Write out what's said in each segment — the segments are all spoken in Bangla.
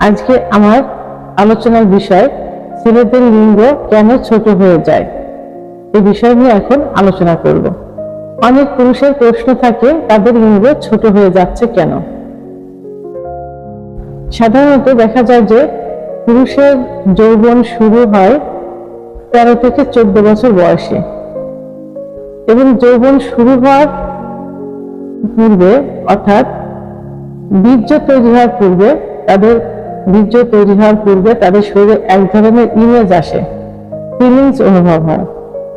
আজকে আমার আলোচনার বিষয় ছেলেদের লিঙ্গ কেন ছোট হয়ে যায়? এই বিষয় নিয়ে এখন আলোচনা করব। অনেক পুরুষের প্রশ্ন থাকে, তাদের লিঙ্গ ছোট হয়ে যাচ্ছে কেন? সাধারণত দেখা যায় যে পুরুষের যৌবন শুরু হয় তেরো থেকে চোদ্দ বছর বয়সে। এবং যৌবন শুরু হওয়ার পূর্বে, অর্থাৎ বীর্য তৈরি হওয়ার পূর্বে তাদের বীর্য তৈরি হওয়ার পূর্বে তাদের শরীরে এক ধরনের ইমেজ আসে। ফিলিংস অনুভব হয়।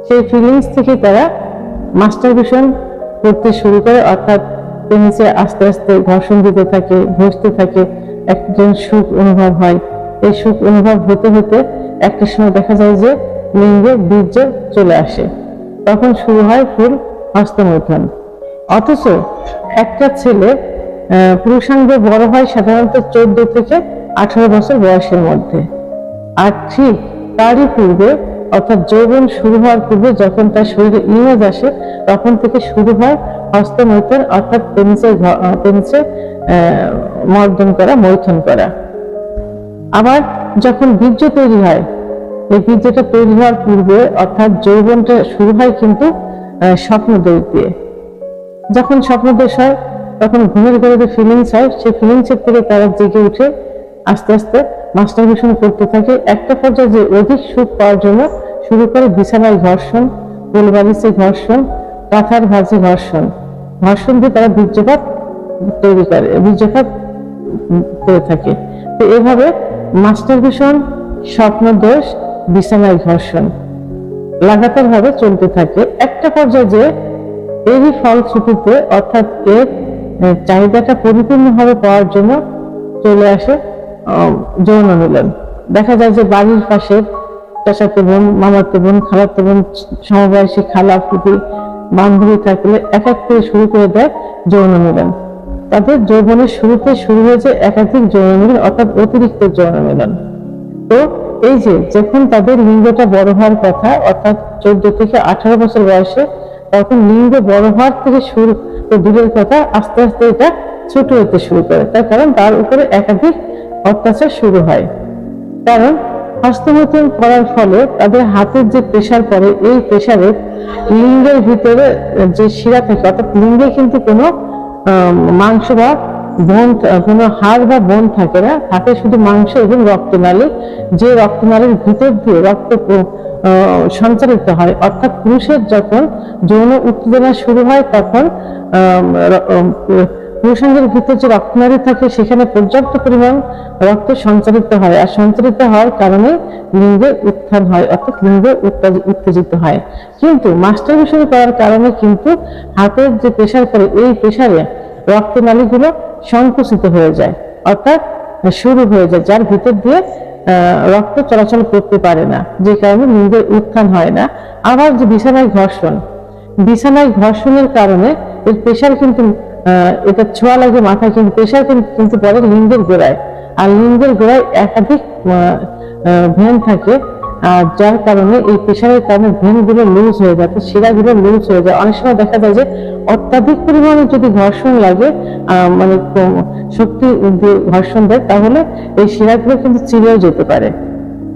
সেই ফিলিংস থেকে তারা মাস্টারবেশন করতে শুরু করে, অর্থাৎ পেনিসে আস্তে আস্তে ঘর্ষণ দিতে থাকে, ঘষতে থাকে, একজন সুখ অনুভব হয়। এই সুখ অনুভব হতে হতে একটা সময় দেখা যায় যে লিঙ্গে বীর্য চলে আসে। তখন শুরু হয় ফুল হস্তমৈথন। অথচ একটা ছেলে পুরুষাঙ্গ বড় হয় সাধারণত চোদ্দ থেকে আঠারো বছর বয়সের মধ্যে। আর ঠিক তারই পূর্বে, অর্থাৎ যৌবন শুরু হওয়ার পূর্বে যখন তার শরীরে ইমেজ আসে, তখন থেকে শুরু হয় হস্তমৈথন, অর্থাৎ পেনিসে পেনিসে মর্দন করা, মৈথন করা। আবার যখন বীর্য তৈরি হয়, এই বীর্যটা তৈরি হওয়ার পূর্বে, অর্থাৎ যৌবনটা শুরু হয় কিন্তু স্বপ্নদোষ দিয়ে। যখন স্বপ্ন স্বপ্নদোষ হয়, তখন ঘুমের ঘরে যে ফিলিংস হয়, সেই ফিলিংসের থেকে তারা জেগে উঠে আস্তে আস্তে মাস্টারবেশন করতে থাকে। একটা পর্যায়ে যে অধিক সুখ পাওয়ার জন্য শুরু করে বিছানায় ঘর্ষণ, কোলবালিশে ঘর্ষণ কাঁথার ভাঁজে ঘর্ষণ। ঘর্ষণ দিয়ে তারা বীর্যপাত তৈরি করে, বীর্যপাত করে থাকে। তো এভাবে মাস্টারবেশন স্বপ্ন দোষ, বিছানায় ঘর্ষণ লাগাতার ভাবে চলতে থাকে। একটা পর্যায়ে যে এরই ফলশ্রুতিতে অর্থাৎ এর চাহিদাটা পরিপূর্ণভাবে পাওয়ার জন্য চলে আসে যৌন মিলন দেখা যায় যে বাড়ির পাশে চাচাতো বোন, মামাতো বোন, খালাতো বোন সমবয়সী খালা ফুটি বান্ধবী থাকলে এক এক করে শুরু করে দেয় যৌন মিলন। তাদের যৌবনের শুরুতে শুরু হয়েছে একাধিক যৌন মিলন, অর্থাৎ অতিরিক্ত যৌন মিলন। তো এই যে যখন তাদের লিঙ্গটা বড় হওয়ার কথা, অর্থাৎ চোদ্দ থেকে আঠারো বছর বয়সে তখন লিঙ্গ বড় হওয়ার থেকে শুরু, তো দূরের কথা, আস্তে আস্তে এটা ছোট হতে শুরু করে। তার কারণ তার উপরে একাধিক অত্যাচার শুরু হয়। কারণ হস্তমৈথুন করার ফলে তাদের হাতের যে প্রেশার পড়ে, এই প্রেশারে লিঙ্গের ভিতরে যে শিরা থাকে, অর্থাৎ লিঙ্গে কিন্তু কোনো মাংস বা বোন কোনো হাড় বা বোন থাকে না। থাকে শুধু মাংস এবং রক্তনালী, যে রক্তনালীর ভিতর দিয়ে রক্ত সঞ্চারিত হয়। অর্থাৎ পুরুষের যখন যৌন উত্তেজনা শুরু হয়, তখন পুরুষাঙ্গের ভিতর যে রক্তনালী থাকে, সেখানে পর্যাপ্ত পরিমাণ রক্ত সঞ্চারিত হয়। আর সঞ্চারিত হওয়ার কারণে লিঙ্গের উত্থান হয়, অর্থাৎ লিঙ্গ উত্তেজ- উত্তেজিত হয়। কিন্তু মাস্টারবেশন করার কারণে কিন্তু হাতের যে প্রেশার পড়ে এই প্রেশারে রক্তনালীগুলো সংকুচিত হয়ে যায়, অর্থাৎ শুরু হয়ে যায়, যার ভিতর দিয়ে রক্ত চলাচল করতে পারে না, যে কারণে লিঙ্গের উত্থান হয় না। আবার যে বিছানায় ঘর্ষণ, বিছানায় ঘর্ষণের কারণে এর প্রেশার কিন্তু এটা ছোঁয়া লাগে মাথায়, কিন্তু প্রেশার কিন্তু পরে লিঙ্গের গোড়ায়। আর লিঙ্গের গোড়ায় একাধিক ভেন থাকে, আর যার কারণে এই প্রেশারের কারণে ভেনগুলো লুজ হয়ে যায়, তো শিরাগুলো লুজ হয়ে যায়। অনেক সময় দেখা যায় যে অত্যাধিক পরিমাণে যদি ঘর্ষণ লাগে মানে শক্তি দিয়ে ঘর্ষণ দেয়, তাহলে এই শিরাগুলো কিন্তু চিরেও যেতে পারে।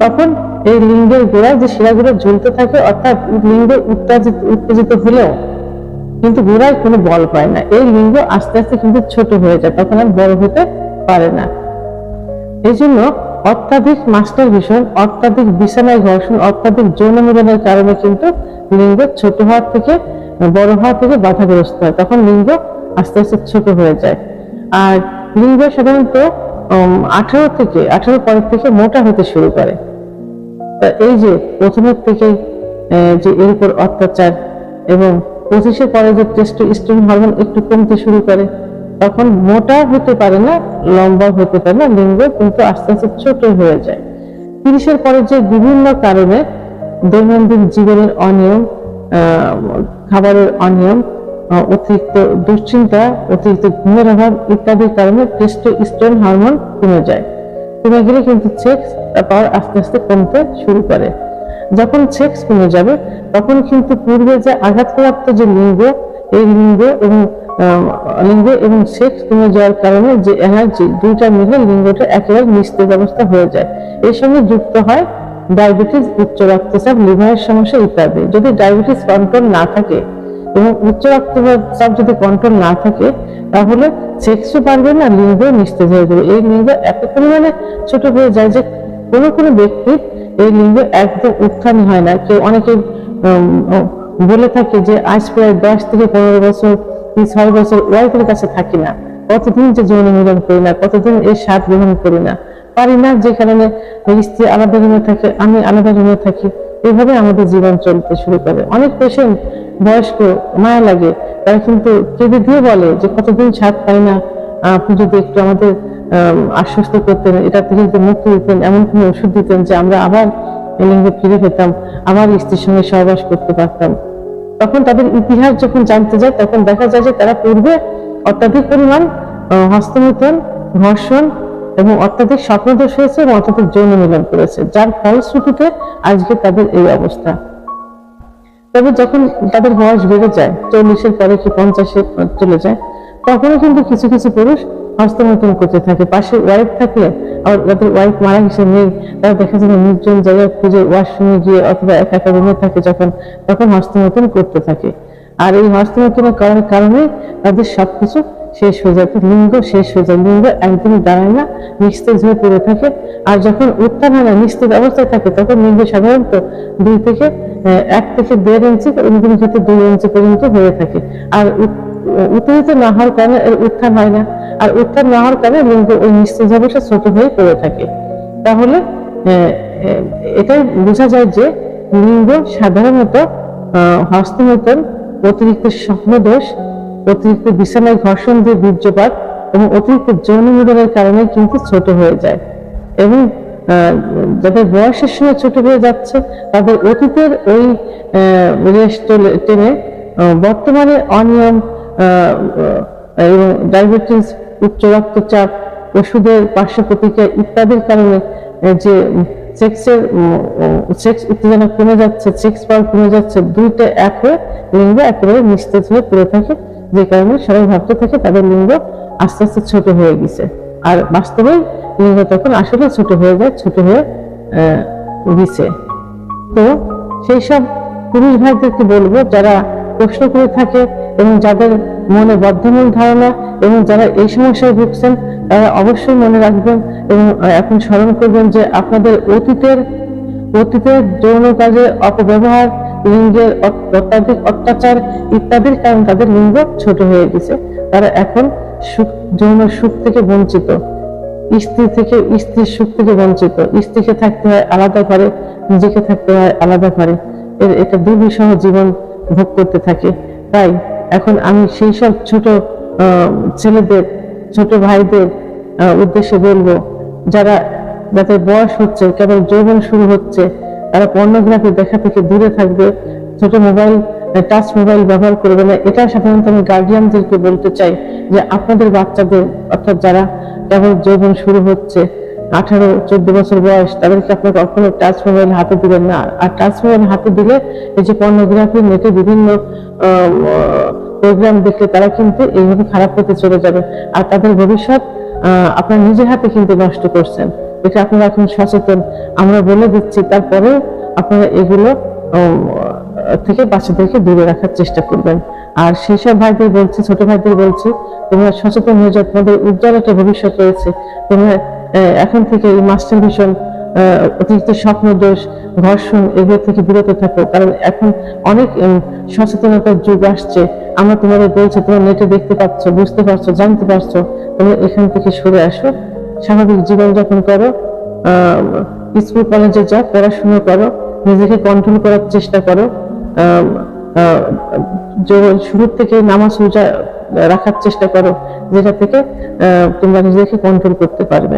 তখন এই লিঙ্গের গোড়ায় যে শিরাগুলো ঝুলতে থাকে, অর্থাৎ লিঙ্গ উত্তেজিত উত্তেজিত হলেও কিন্তু গোড়ায় কোনো বল পায় না। এই লিঙ্গ আস্তে আস্তে কিন্তু ছোট হয়ে যায়, তখন আর বড় হতে পারে না। এই জন্য অত্যাধিক মাস্টার ভীষণ, অত্যাধিক বিছানায় ঘর্ষণ, অত্যাধিক যৌন মিলনের কারণে কিন্তু লিঙ্গ ছোট হওয়ার থেকে, বড় হওয়া থেকে বাধাগ্রস্ত হয়। তখন লিঙ্গ আস্তে আস্তে ছোট হয়ে যায়। আর লিঙ্গ সাধারণত আঠারো থেকে, আঠারো পরের থেকে মোটা হতে শুরু করে। তা এই যে প্রথমের থেকে যে এর উপর অত্যাচার এবং পঁচিশের পরে যে টেস্টোস্টেরন হরমোন একটু কমতে শুরু করে, তখন মোটা হতে পারে না, লম্বা হতে পারে না, লিঙ্গ কিন্তু আস্তে আস্তে ছোট হয়ে যায়। তিরিশের পরে যে বিভিন্ন কারণে দৈনন্দিন জীবনের অনিয়ম খাবারের অনিয়ম অতিরিক্ত দুশ্চিন্তা, অতিরিক্ত ঘুমের অভাব ইত্যাদির কারণে টেস্টোস্টেরন হরমোন কমে যায়। কমে গেলে কিন্তু সেক্স পাওয়ার আস্তে আস্তে কমতে শুরু করে। যখন সেক্স কমে যাবে, তখন কিন্তু পূর্বে যে আঘাতপ্রাপ্ত যে লিঙ্গ, এই লিঙ্গ এবং লিঙ্গ এবং সেক্স কমে যাওয়ার কারণে যে এনার্জি, দুইটা মিলে লিঙ্গটা একেবারে নিস্তেজ অবস্থা হয়ে যায়। এর সঙ্গে যুক্ত হয় ডায়াবেটিস, উচ্চ রক্তচাপ, লিভারের সমস্যা ইত্যাদি। যদি ডায়াবেটিস কন্ট্রোল না থাকে এবং উচ্চ রক্তচাপ যদি কন্ট্রোল না থাকে, তাহলে সেক্সও পারবে না লিঙ্গ নিস্তেজ হয়ে যাবে। এই লিঙ্গ এত পরিমাণে ছোট হয়ে যায় যে কোনো কোনো ব্যক্তির এই লিঙ্গ একদম উত্থান হয় না। কেউ অনেকে বলে থাকে যে আজ প্রায় দশ থেকে পনেরো বছর কি ছয় বছর ওয়াইফের কাছে থাকি না। কতদিন যে যৌন মিলন করি না কতদিন এর স্বাদ গ্রহণ করি না। পারি না যে কারণে স্ত্রী আলাদা রুমে থাকে আমি আলাদা রুমে থাকি। এইভাবে আমাদের জীবন চলতে শুরু করে। অনেক পেশেন্ট বয়স্ক মায়া লাগে। তারা কিন্তু কেঁদে দিয়ে বলে যে কতদিন স্বাদ পাই না। আপনি যদি একটু আমাদের আম, আশ্বস্ত করতেন, এটা থেকে যদি মুক্তি দিতেন এমন কোনো ওষুধ দিতেন যে আমরা আবার এই লিঙ্গে ফিরে পেতাম আবার স্ত্রীর সঙ্গে সহবাস করতে পারতাম। তখন তাদের ইতিহাস যখন জানতে যায়, তখন দেখা যায় যে তারা পূর্বে অত্যাধিক পরিমাণ হস্তমৈথুন, ঘর্ষণ এবং অত্যাধিক স্বপ্নদোষ হয়েছে এবং অত্যাধিক যৌন মিলন করেছে, যার ফলশ্রুতিতে আজকে তাদের এই অবস্থা। তবে যখন তাদের বয়স বেড়ে যায়, চল্লিশের পরে কি পঞ্চাশে চলে যায়, তখনও কিন্তু কিছু কিছু পুরুষ হস্তমৈথুন করতে থাকে, পাশে ওয়াইফ থাকলে আবার যাদের ওয়াইফ মারা গেছে নেই তারা দেখা যাবে নির্জন জায়গায় খুঁজে ওয়াশরুমে গিয়ে অথবা একা একা রুমে থাকে যখন, তখন হস্তমৈথুন করতে থাকে। আর এই হস্তমৈথুনের করার কারণে তাদের সবকিছু শেষ হয়ে যায় লিঙ্গ শেষ হয়ে যায়। লিঙ্গ একদমই দাঁড়ায় না, নিস্তেজ হয়ে পড়ে থাকে। আর যখন উত্থান হয় না, নিস্তেজ অবস্থায় থাকে, তখন লিঙ্গ সাধারণত দুই থেকে এক থেকে দেড় ইঞ্চি অন্যদিন ক্ষেত্রে দুই ইঞ্চি পর্যন্ত হয়ে থাকে। আর উত্তেজিত না হওয়ার কারণে এর উত্থান হয় না। আর উত্থান না হওয়ার কারণে লিঙ্গ ওই অবস্থা ছোট হয়ে পড়ে থাকে। তাহলে এটাই বোঝা যায় যে লিঙ্গ সাধারণত আহ, হস্তমৈথুন অতিরিক্ত স্বপ্নদোষ অতিরিক্ত বিছানায় ঘর্ষণ দিয়ে বীর্যপাত এবং অতিরিক্ত যৌন মিলনের কারণে কিন্তু ছোট হয়ে যায়। এবং যাদের বয়সের সময় ছোট হয়ে যাচ্ছে তাদের অতীতের ওই রেস টেনে বর্তমানে অনিয়ম এবং ডায়াবেটিস উচ্চ রক্তচাপ, ওষুধের পার্শ্ব প্রতিক্রিয়া ইত্যাদির কারণে যে সেক্সের সেক্স উত্তেজনা কমে যাচ্ছে সেক্স পাওয়ার কমে যাচ্ছে, দুইটা এক হয়ে লিঙ্গ একেবারে নিস্তেজ হয়ে পড়ে থাকে, যে কারণে সবাই ভাবতে থাকে তাদের লিঙ্গ আস্তে আস্তে ছোট হয়ে গেছে। আর বাস্তবে লিঙ্গ তখন আসলে ছোট হয়ে যায়, ছোট হয়ে গেছে। তো সেই সব পুরুষ ভাইদেরকে বলব, যারা প্রশ্ন করে থাকে এবং যাদের মনে বদ্ধমূল ধারণা এবং যারা এই সমস্যায় ভুগছেন, তারা অবশ্যই মনে রাখবেন এবং এখন স্মরণ করবেন যে আপনাদের অতীতের অতীতের যৌন কাজে অপব্যবহার, লিঙ্গের অত্যাধিক অত্যাচার ইত্যাদির কারণ তাদের লিঙ্গ ছোট হয়ে গেছে। তারা এখন সুখ, যৌন সুখ থেকে বঞ্চিত। স্ত্রী থেকে, স্ত্রীর সুখ থেকে বঞ্চিত। স্ত্রীকে থাকতে হয় আলাদা করে নিজেকে থাকতে হয় আলাদা করে এর, এটা দুর্বিষহ জীবন ভোগ করতে থাকে। তাই এখন আমি সেই সব ছোট ছেলেদের, ছোট ভাইদের উদ্দেশ্যে বলব, যারা যাদের বয়স হচ্ছে, কেবল যৌবন শুরু হচ্ছে, তারা পর্নোগ্রাফি দেখা থেকে দূরে থাকবে, ছোট মোবাইল টাচ মোবাইল ব্যবহার করবে না। এটা সাধারণত আমি গার্জিয়ানদেরকে বলতে চাই যে আপনাদের বাচ্চাদের, অর্থাৎ যারা কেবল যৌবন শুরু হচ্ছে, আঠারো, চোদ্দ বছর বয়স, তাদেরকে আপনি কখনো টাচ মোবাইল হাতে দিবেন না। আর টাচ মোবাইল হাতে দিলে এই যে পর্নোগ্রাফি, নেটে বিভিন্ন প্রোগ্রাম দেখলে তারা কিন্তু এইভাবে খারাপ হতে চলে যাবে। আর তাদের ভবিষ্যৎ আপনার নিজের হাতে কিন্তু নষ্ট করছেন এটা আপনারা এখন সচেতন। আমরা বলে দিচ্ছি তারপরে আপনারা এগুলো থেকে বাচ্চাদেরকে দূরে রাখার চেষ্টা করবেন। আর সেই সব ভাইদের বলছি, ছোট ভাইদের বলছি, তোমরা সচেতন হয়ে যাও। তোমাদের উজ্জ্বল একটা ভবিষ্যৎ রয়েছে। তোমরা এখন থেকে এই মাস্টার ভিশন অতিরিক্ত স্বপ্ন দোষ ঘর্ষণ এগুলো থেকে বিরত থাকো। কারণ এখন অনেক সচেতনতার যুগ আসছে। আমরা তোমাদের বলছি, তোমরা নেটে দেখতে পাচ্ছ, বুঝতে পারছ, জানতে পারছ। তোমরা এখান থেকে সরে আসো, স্বাভাবিক জীবনযাপন করো স্কুল, কলেজে যাও, পড়াশোনা করো, নিজেকে কন্ট্রোল করার চেষ্টা করো শুরুর থেকে নামাজ রোজা রাখার চেষ্টা করো, যেটা থেকে তোমরা নিজেকে কন্ট্রোল করতে পারবে।